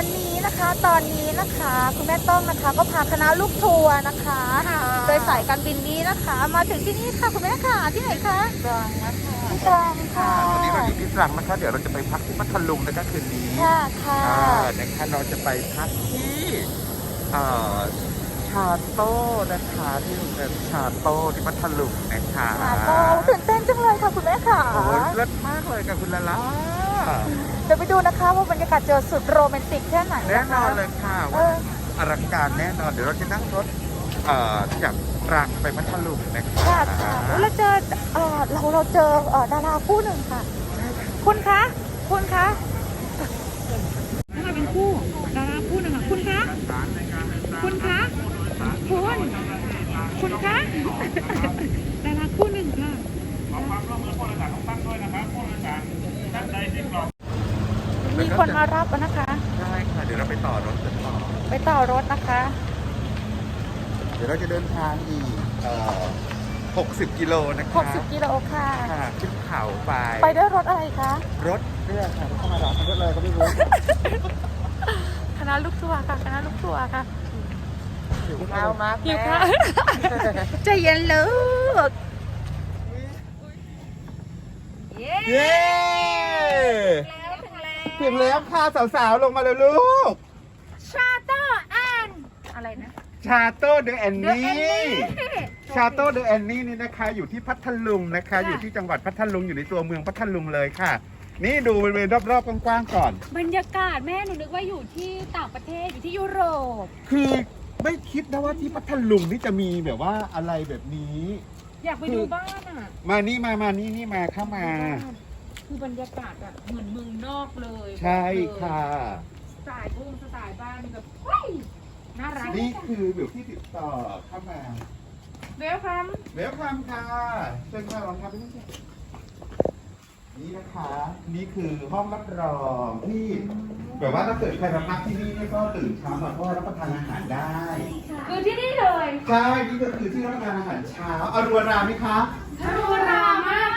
อนนี้นะคะตอนนี้นะคะคุณแม่ต้องนะคะ ก็พาคณะลูกทัวร์นะคะ โดยสายการบินนี้นะคะ มาถึงที่นี่ค่ะคุณแม่ค่ะที่ไหนคะตรังนะคะที่ตรังค่ะวันนี้เราอยู่ที่ตรังนะคะเดี๋ยวเราจะไปพักที่พัทลุงนะคะคืนนี้ค่ะค่ะอ่านะคะเราจะไปพักที่เอ่อชาโต้นะคะที่โรงแรมชาโต้ที่พัทลุงนะคะค่ะก็ตื่นเต้นจังเลยค่ะคุณแม่ค่ะโอ้ยเลิศมากเลยค่ะคุณละล่า เดี๋ยวไปดูนะคะว่าบรรยากาศจะสุดโรแมนติกแค่ไหนแน่นะนคะอนเลยค่ะเอว่าออลังการแน่นอนเดี๋ยวเราจะนั่งรถเอ่อจากตรังไปพัทลุงนะคะค่ะค่ะแล้วเราเจอเอ่อเราเราเจอเอ่อดาราคู่หนึ่งค่ะคุณคะคุณคะมาเป็นคู่ดาราคู่หนึ่งค่ะคุณคะคุณคะคุณคุณคะดาราคู่หนึ่งค่ะ มีคนมารับแล้วนะคะ ใช่ค่ะ เดี๋ยวเราไปต่อรถกันต่อ ไปต่อรถนะคะ เดี๋ยวเราจะเดินทางอีกเอ่อ60 กิโลนะคะ60 กิโลค่ะ ค่ะขึ้นเขาไป ไปด้วยรถอะไรคะ รถเรือค่ะรถเข้ามารับรถอะไรก็ไม่รู้ คณะลูกทัวร์ค่ะ คณะลูกทัวร์ค่ะหิวข้าวมากหิวค่ะใจเย็นลูกเย้เย้แล้ว ถึงแล้วถึงแล้วค่ะสาวๆ ลงมาเลยลูก ชาเตอร์แอนอะไรนะ ชาโต้เดอะแอนนี่ The ชาโต้เดอะแอนนี่นี่นะคะอยู่ที่พัทลุงนะคะ อยู่ที่จังหวัดพัทลุงอยู่ในตัวเมืองพัทลุงเลยค่ะ นี่ดูบริเวณรอบๆกว้างๆก่อน บรรยากาศแม่หนูนึกว่าอยู่ที่ต่างประเทศอยู่ที่ยุโรป คือไม่คิดนะว่าที่พัทลุงนี่จะมีแบบว่าอะไรแบบนี้ อยากไปดูบ้านอะ มานี่มามานี่นี่มาเข้ามา คือบรรยากาศแบบเหมือนเมืองนอกเลยใช่ค่ะ สไตล์บุ้งสไตล์บ้านแบบเฮ้ยน่ารักนี่คือแบบที่ติดต่อเข้ามาเวลคัมเวลคัมค่ะเชิญค่ะลองทำไปนี่สินี่นะคะ นี่คือห้องรับรองที่แบบว่าถ้าเกิดใครมาพักที่นี่เนี่ยก็ตื่นเช้ามาก็รับประทานอาหารได้ คือที่นี่เลย ใช่ นี่ก็คือที่รับประทานอาหารเช้าอารัวราไหมคะดูรามาก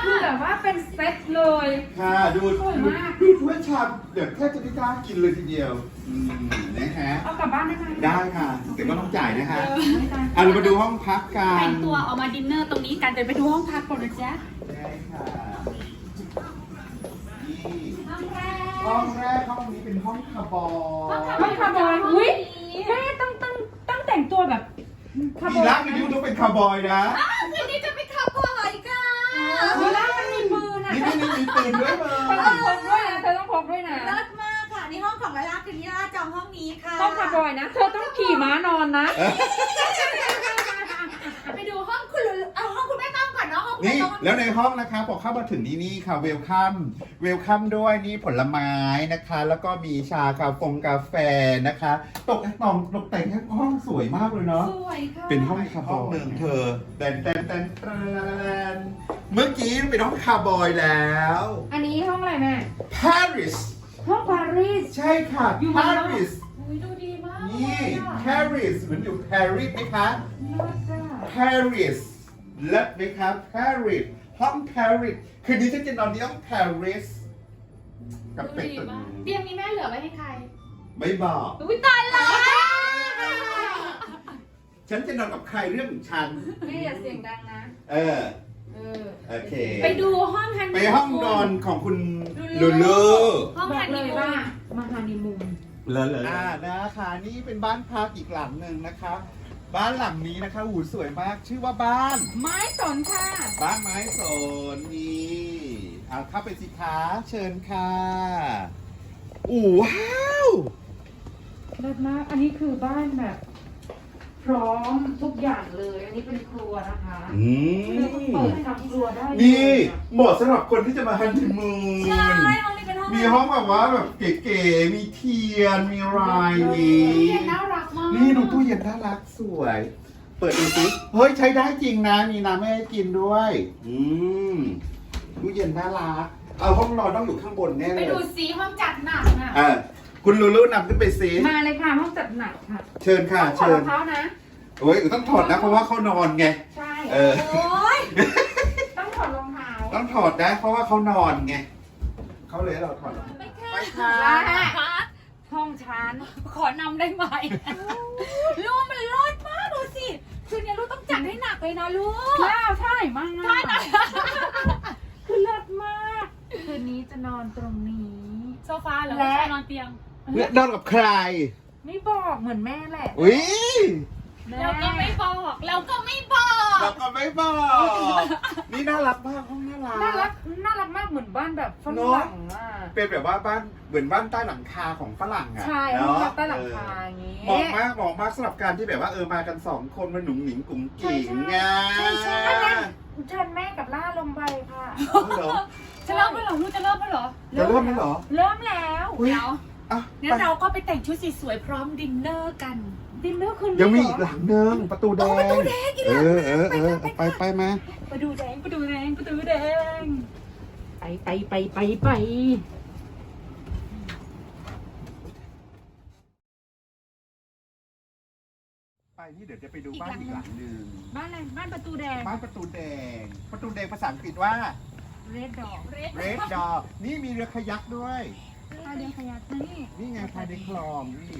คือแบบว่าเป็นเซตเลยค่ะดูสวยมากดูถ้วยชามเดี๋ยวแทบจะไม่กล้ากินเลยทีเดียวอืมนะฮะเอากลับบ้านได้ไหมได้ค่ะแต่ก็ต้องจ่ายนะฮะไม่ได้อะเรามาดูห้องพักกันแต่งตัวออกมาดินเนอร์ตรงนี้กันเดี๋ยวไปดูห้องพักก่อนนะจ๊ะได้ค่ะนี่ห้องแรกห้องนี้เป็นห้องคาร์บอยห้องคาร์บอยอุ้ยแม่ต้องต้องต้องแต่งตัวแบบคาร์บมีอยรักมีนิ้วต้องเป็นคาร์บอยนะ มีปืนด้วยมือเธอต้องพกด้วยนะเธอต้องพกด้วยนะเลิศมากค่ะนี่ห้องของลาล่าคืนนี้ลาล่าจองห้องนี้ค่ะห้องคาร์บอยนะ เธอต้องขี่ม้านอนนะ แม่ต้องแล้วในห้องนะคะพอเข้ามาถึงนี่นี่ค่ะเวลคัมเวลคัมด้วยนี่ผลไม้นะคะ แล้วก็มีชากาฟงกาแฟนะคะ ตกแต่งตกแต่งห้องสวยมากเลยเนาะสวยค่ะเป็นห้องคาร์บอยหนึ่งเธอแตนแตนแตนแตนเมื่อกี้เป็นห้องคาร์บอยแล้ว อันนี้ห้องอะไรแม่ Paris ห้องปารีส ใช่ค่ะ อยู่เมืองนอก Paris อุ้ยดูดีมากนี่ เลยอะ Paris เหมือนอยู่ Paris ไหมคะ เลิศอะ Paris เลิศไหมครับ Paris ห้อง Paris คืนนี้ฉันจะนอนที่ห้อง Paris กับเป็ดตัวนี้เตียงนี้แม่เหลือไว้ให้ใครไม่บอกอุ้ยตายแล้วฉันจะนอนกับใครเรื่องของฉันแม่อย่าเสียงดังนะ เออเออโอเค ไปดูห้องฮันไปห้องนอนของคุณลูลูลูลูห้องฮันนีมูนมาฮันนีมูนเลยเลยอ่านะคะ นี่เป็นบ้านพักอีกหลังหนึ่งนะคะ บ้านหลังนี้นะคะหูสวยมากชื่อว่าบ้าน ไม้สนค่ะ บ้านไม้สนนี่เอาเข้าไปสิคะเชิญค่ะอู้ว้าวเลิศมาก อันนี้คือบ้านแบบ พร้อมทุกอย่างเลย อันนี้เป็นครัวนะคะอืคือเปิดทำครัวได้เลยนี่เหมาะสำหรับคนที่จะมาฮันนีมูนใช่ห้องนี้เป็นห้องมีห้องแบบว่าแบบเก๋ๆมีเทียนมีรายนี้เย็นน่ารักมาก นี่ดูตู้เย็นน่ารักสวย เปิดดูสิเฮ้ยใช้ได้จริงนะ มีน้ำให้กินด้วย อืมตู้เย็นน่ารัก เอาห้องนอนต้องอยู่ข้างบนแน่ไปเลยดูซีห้องจัดหนักอะ อะคุณลูลูนำขึ้นไปสิมาเลยค่ะห้องจัดหนักค่ะเชิญค่ะถอดเชิรอญงเท้านะ โอ้ยต้องถอดนะเพราะว่าเขานอนไง ใช่เออ โอ้ยต้องถอดรองเท้าต้องถอดได้เพราะว่าเขานอนไงเขาเลยให้เราถอดไปค่ะ ห้องฉันขอนำได้ไหม ลูกมันรอดมากดูสิคืนนี้ลูกต้องจัดให้หนักเลยนะลูกแล้วท่าไหนมากท่าไหนคือเลิศมาก คืนนี้จะนอนตรงนี้ โซฟาเหรอและ ไม่ใช่นอนเตียง เนี่ยนอนกับใคร ไม่บอกเหมือนแม่แหละอุ้ยแม่เราก็ไม่บอก เราก็ไม่บอก เราก็ไม่บอก นี่น่ารักมากห้องน่า รัก น่ารักน่ารักมากเหมือนบ้านแบบฝเนอะรั่งอะเป็นแบบว่าบ้านเหมือนบ้านใต้หลังคาของฝรั่งอะใช่เนาะใต้หลังคาอย่างงี้เหมาะมากเหมาะมากสำหรับการที่แบบว่าเออมากันสองคนมาหนุ่งหนิงกุ๋งกิ่งไงใช่ใช่ใช่ใช่เชิญแม่กับล่าลงไปค่ะเอาเหรอจะเริ่มไหมเหรอลูกจะเริ่มไหมเหรอจะเริ่มแล้วเหรอเริ่มแล้วอุ๊ยเดี๋ยวอะงั้นเราก็ไปแต่งชุดสวยๆพร้อมดินเนอร์กัน ดินเนอร์คืนยังมีนี้อีกเหรหลังนึงประตูแดงประตูแดงอีกเอแล้วอเออเออไปไปมาประตูแดงประตูแดงประตูแดง ไปไปไปไปไปไปนี่เดี๋ยวจะไปดูบ้านอีกหลังหนึ่งบ้านอะไรบ้านประตูแดง บ้านประตูแดง ประตูแดงภาษาอังกฤษว่าเรดดอกเรด red dog นี่มีเรือขยักด้วยพายเรือขยักนี่นี่ไงภายในคลองนี่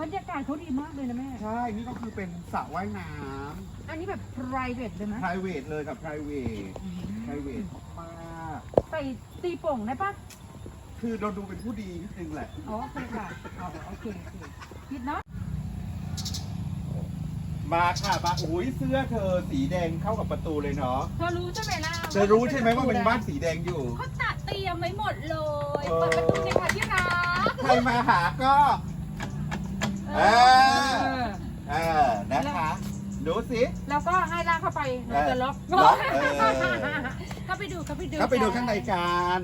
บรรยากาศเขาดีมากเลยนะแม่ ใช่ นี่ก็คือเป็นสระว่ายน้อันนี้แบบ private เลยไหมำ private เลยกับ private private มากใส่ตีโป่งได้ปะๆคือเราดูเป็นผู้ดีนิดนึงแหละ อ๋อโอเคค่ะอ๋อโอเคโอเคคิดเนาะมาค่ะมาอุ้ยเสื้อเธอสีแดงเข้ากับประตูเลยเนาะ เธอรู้ใช่ไหมล่ะเธอรู้ใช่ไหมว่าเป็นบ้านสีแดงอยู่ เขาตัดเตรียมไว้หมดเลยเออเปิดประตูเลยค่ะที่รักใครมาหาก็ เอเอออเออนะคะ ดูสิแล้วก็ให้ลากเข้าไปเราจะล็อกล็อกเออเข้าไปดูเข้าไปดูเข้าไปดูข้างในกัน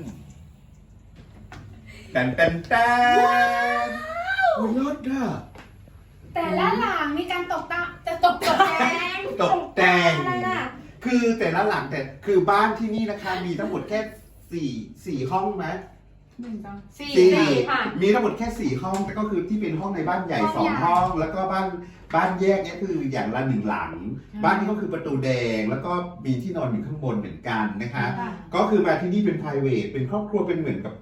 แตนแตนแตนโอ้ยรถอะแต่ละหลังมีการตกตะจะตกแต่งตกแต่งอะไรล่ะคือแต่ละหลังแต่คือบ้านที่นี่นะคะ มีทั้งหมดแค่สี่สี่ห้องไหม หนึ่งสองสี่สี่ สี่ค่ะ มีทั้งหมดแค่สี่ห้องแต่ก็คือที่เป็นห้องในบ้านใหญ่ห้องสองใหญ่ห้อง แล้วก็บ้านบ้านแยกเนี่ยคืออย่างละหนึ่งหลัง บ้านนี้ก็คือประตูแดงแล้วก็มีที่นอนอยู่ข้างบนเหมือนกันนะคะ ค่ะ ก็คือมาที่นี่เป็น p r i v a t เป็นครอบครัวเป็นเหมือนกับ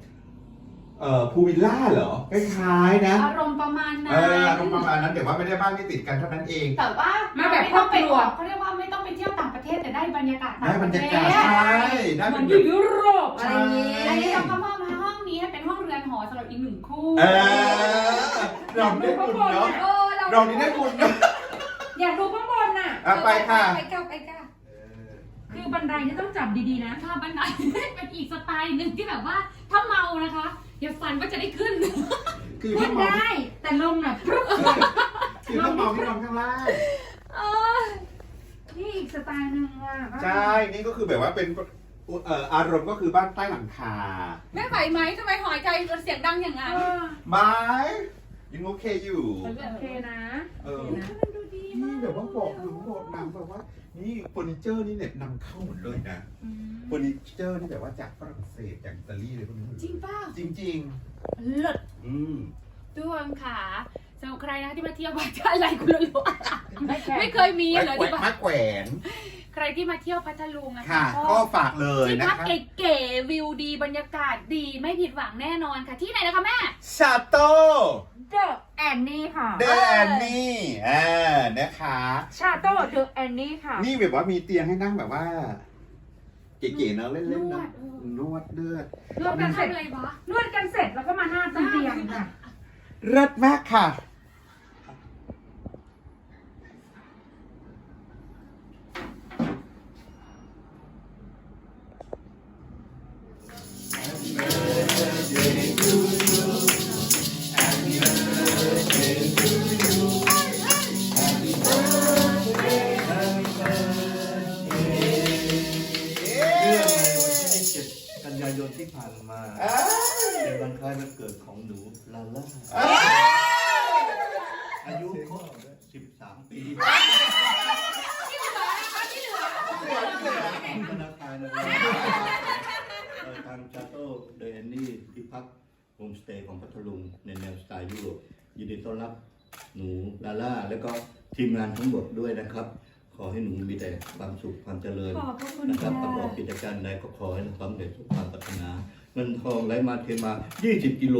เอ่อพูวิลล่าเหรอคล้ายๆนะอารมณ์ประมาณนั้เอนออารมณ์ประมาณนั้นแต่ว่าไม่ได้บ้านไม่ติดกันเท่านั้นเอง แต่ว่ามาแบบไม่ต้องไปครอบครัว เขาเรียกว่าไม่ต้องไปเที่ยวต่างประเทศแต่ได้บรรยากาศต่าได้งบปรระรเทยาศกาศใช่ได้เหมืเป็อนนอแบยู่บ ยุโรปอะไรอย่างงี้ อันนี้เราก็มอบ ให้ห้องนี้ให้เป็นห้องเรือนหอสำหรับอีกหนึ่งคู่เออเราได้บุญเนาะเออเราเรานี่ได้บุญเนาะ อยากดูข้างบนน่ะอะไปค่ะ ไปก้าวไปก้าวคือบันไดนี่ต้องจับดีๆนะถ้าบันได เป็นอีกสไตล์หนึ่งที่แบบว่าถ้าเมานะคะ อย่าฝันว่าจะได้ขึ้น คือขึ้ถ้านมองได้ แต่ลงน่ะพรึบคือถ้ามองที่นอนข้างล่างนี่อีกสไตล์หนึ่งว่ะใช่ นี่ก็คือแบบว่าเป็น เอ่ออารมณ์ก็คือบ้านใต้หลังคาแม่ไหวไหมทำไมหอยใจเสียงดังอย่างนั้นเออไม้ยังโอเคอยู่ โอเคนะเออโอเคนะมันดูดีนี่มากแบบว่าบอกหนูบอกนางแบบว่า นี่เฟอร์นิเจอร์นี่เนี่ยนำเข้าหมดเลยนะเฟอร์นิเจอร์นี่แบบว่าจากฝรั่งเศสจากอิตาลีเลยพวกนี้จริงเปล่าจริงเลิศๆอืมดวงขาสำหรับใครนะที่มาเที่ยวบ้านอะไรคุณรู้ไม่แข็งไม่เคยมีเหรอแขวที่นบ้านมาแขวน ใครที่มาเที่ยวพัทลุงนะค่ะ คะก็ฝากเลยที่นะพักคะเก๋ๆวิวดีบรรยากาศดีไม่ผิดหวังแน่นอนค่ะที่ไหนนะคะแม่ ชาโต้ เดอะแอนนี่ค่ะ เดนนี่อ่านะคะ ชาโต้เดอะแอนนี่ค่ะ นี่แบบว่ามีเตียงให้นั่งแบบว่า เก๋ๆเนอะเล่นๆนวเนอะดเออนวดเลือด นวดกันเสร็จทำอะไรวะนวดกันเสร็จแล้วก็มาหน้าเตียงค่ะ เลิศมากค่ะ ที่ผ่านมาเป็นวันคล้ายวันเกิดของหนูลาล่าอายุก็13ปีธนาคารนะครับเอ่อทางชาโต้เดนนี่ที่พักโฮมสเตย์ของพัทลุงในแนวสไตล์ยุโรปยินดีต้อนรับหนูลาล่า แล้วก็ทีมงานทั้งหมดด้วยนะครับ ขอให้หนูมีแต่ความสุขความเจริญขอบพระคุณนะครับค่ะประกอบกิจการใดก็ขอให้สำเร็จทุกความปรารถนา เงินทองไหลมาเทมา 20 กิโล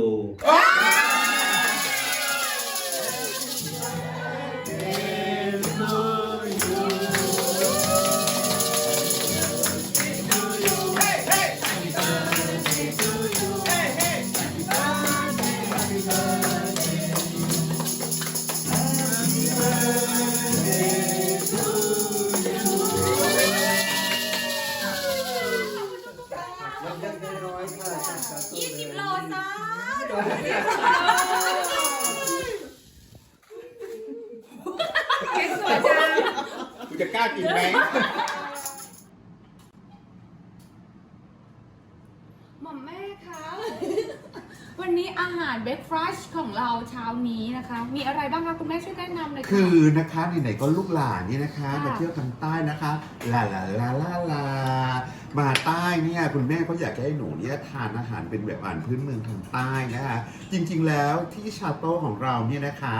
นี้นะคะ มีอะไรบ้างคะคุณแม่ช่วยแนะนำเลยค่ะคือนะคะไหนๆก็ลูกหลานนี่นะคะค่ะมาเที่ยวทางใต้นะคะลาลาลาลาลามาใต้เนี่ยคุณแม่ก็อยากจะให้หนูเนี่ยทานอาหารเป็นแบบอาหารพื้นเมืองทางใต้นะคะจริงๆแล้วที่ชาโต้ของเราเนี่ยนะคะ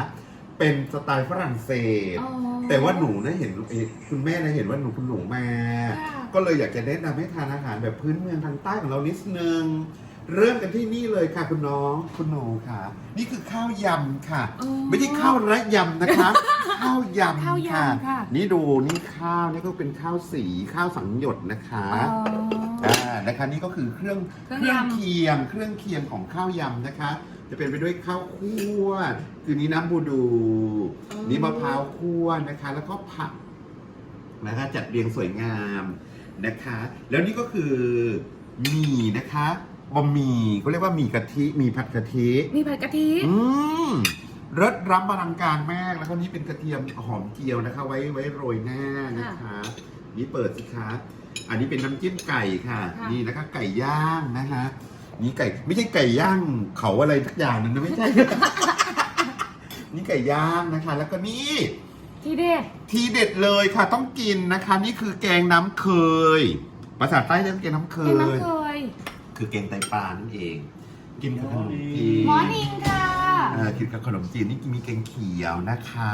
เป็นสไตล์ฝรั่งเศส อ๋อแต่ว่าหนูนะเห็นเอ่อคุณแม่นะเห็นว่าหนูคุณหนูมา ค่ะ ก็เลยอยากจะแนะนำให้ทานอาหารแบบพื้นเมืองทางใต้ของเรานิดนึง เริ่มกันที่นี่เลยค่ะคุณน้องคุณหนูค่ะ นี่คือข้าวยำค่ะ อ๋อไม่ใช่ข้าวระยำนะคะ ข้าวยำข้าวยำค่ะ นี่ดูนี่ข้าวนี่ก็เป็นข้าวสีข้าวสังหยดนะคะอ๋ออ่านะคะนี่ก็คือเครื่องเครื่องยำ เคียง เครื่องเคียงของข้าวยำนะคะ จะเป็นไปด้วยข้าวคั่วคือนี่น้ำบูดู นี่มะพร้าวคั่วนะคะ แล้วก็ผักนะคะจัดเรียงสวยงามนะคะ แล้วนี่ก็คือหมี่นะคะ บะหมี่ก็เรียกว่าหมี่กะทิหมี่ผัดกะทิ มีผัดกะทิอืมรสรำอลังการมาก แล้วก็นี่เป็นกระเทียมหอมเจียวนะคะ ไว้ไว้โรยหน้านะคะ นี่เปิดสิคะ อันนี้เป็นน้ำจิ้มไก่ค่ะ นี่นะคะ ไก่ย่างนะคะ นี่ไก่ไม่ใช่ไก่ย่างเขาอะไรทุกอย่างนึงนะไม่ใช่ นี่ไก่ย่างนะคะ แล้วก็นี่ ที่เด็ดทีเด็ดเลยค่ะต้องกินนะคะ นี่คือแกงน้ำเคย ภาษาใต้เรียกแกงน้ำเคเป็นย น้ำเคย คือแกงไตปลานั่นเอง กินกับขนมจีนหมอนิงค่ะ เอ่อกินกับขนมจีนนี่มีแกงเขียวนะคะ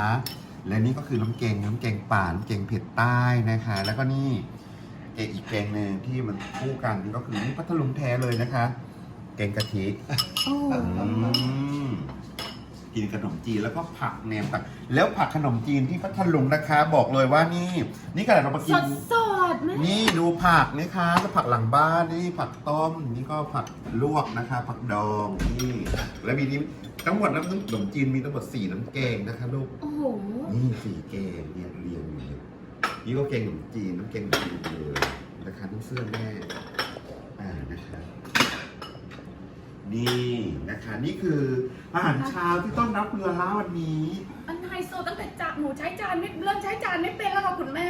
และนี่ก็คือน้ำแกงน้ำแกงป่าน้ำแกงเผ็ดใต้นะคะ แล้วก็นี่เอกอีกแกงหนึ่งที่มันคู่กันนี่ก็คือนี่พัทลุงแท้เลยนะคะ แกงกะทิ โอ้ อืม กินขนมจีนแล้วก็ผักแหนมผักแล้วผักขนมจีนที่พัทลุงนะคะ บอกเลยว่านี่ นี่ขนาดเรามาสกิน ดสดๆแม่นี่ดูผักนะคะแล้วผักหลังบ้านนี่ผักต้มนี่ก็ผักลวกนะคะ ผักดองนี่แล้วมีนี้ทั้งหมดน้ำขนมจีนมีทั้งหมดสี่น้ำแกงนะคะลูก โอ้โห นี่สี่แกงเนี่ยเรียงอยู่เลยนี่ก็แกงขนมจีนน้ำแกงจีนเลยนะคะน้ำเสื้อแม่อ่านะคะ นี่นะคะนี่คืออาหารเช้าที่ต้อนรับคุณลาล่าวันนี้อันไฮโซตั้งแต่จับหนูใช้จานไม่เริ่มใช้จานไม่เป็นแล้วค่ะคุณแม่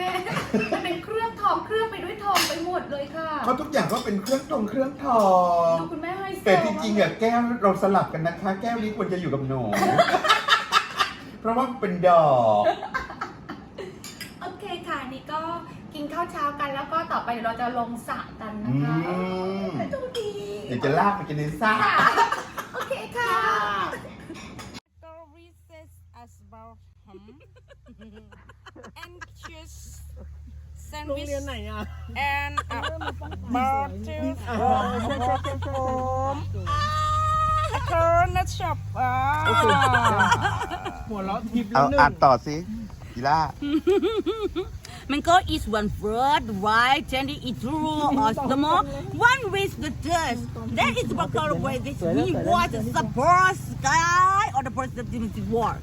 มันเป็นเครื่องทองเครื่องไปด้วยทองไปหมดเลยค่ะเขาทุกอย่างก็เป็นเครื่องตรงเครื่องทองดูคุณแม่ไฮโซแต่จริงๆอะแก้วเราสลับกันนะคะ แก้วนี้ควรจะอยู่กับหนู เพราะว่าเป็นดอกโอเคค่ะนี่ก็ กินข้าวเช้ากันแล้วก็ต่อไปเดี๋ยวเราจะลงสระกันนะอืคะมดูดีเดี๋ยวจะลากไปกินในซ่า ค่ะโอเคค่ะ Services as well and choose sandwich and a butter from a corner shop อ่าเอาอ่านต่อสิกีล่า Mango is one fruit, white, candy is raw or small, one with the dust. That is what color way this we watch the bird sky or the bird that the war.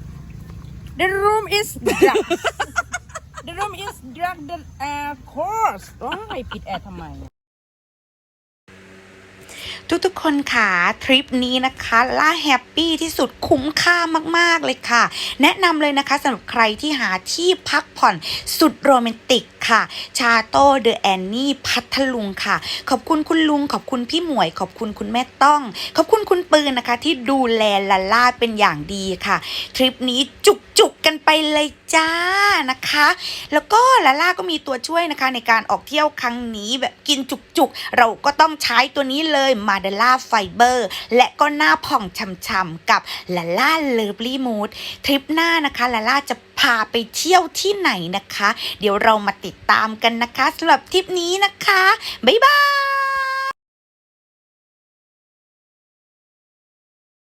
The room is dark. the room is dark. The uh, course. ว้ายปิดแอร์ทำไม ทุกๆคนค่ะทริปนี้นะคะล่าแฮปปี้ที่สุดคุ้มค่ามากๆเลยค่ะ แนะนำเลยนะคะสำหรับใครที่หาที่พักผ่อนสุดโรแมนติกค่ะ ชาโต้เดอะแอนนี่พัทลุงค่ะ ขอบคุณคุณลุง ขอบคุณพี่หมวย ขอบคุณคุณแม่ต้อง ขอบคุณคุณปืนนะคะ ที่ดูแลลาล่าเป็นอย่างดีค่ะ ทริปนี้จุก กันไปเลยจ้านะคะ แล้วก็ลาล่าก็มีตัวช่วยนะคะ ในการออกเที่ยวครั้งนี้แบบกินจุกๆ เราก็ต้องใช้ตัวนี้เลยมาเดล่าไฟเบอร์และก็หน้าผ่องช่ำๆกับลาล่าเลิฟลี่มูดทริปหน้านะคะลาล่าจะพาไปเที่ยวที่ไหนนะคะ เดี๋ยวเรามาติดตามกันนะคะสำหรับทริปนี้นะคะ บ๊ายบาย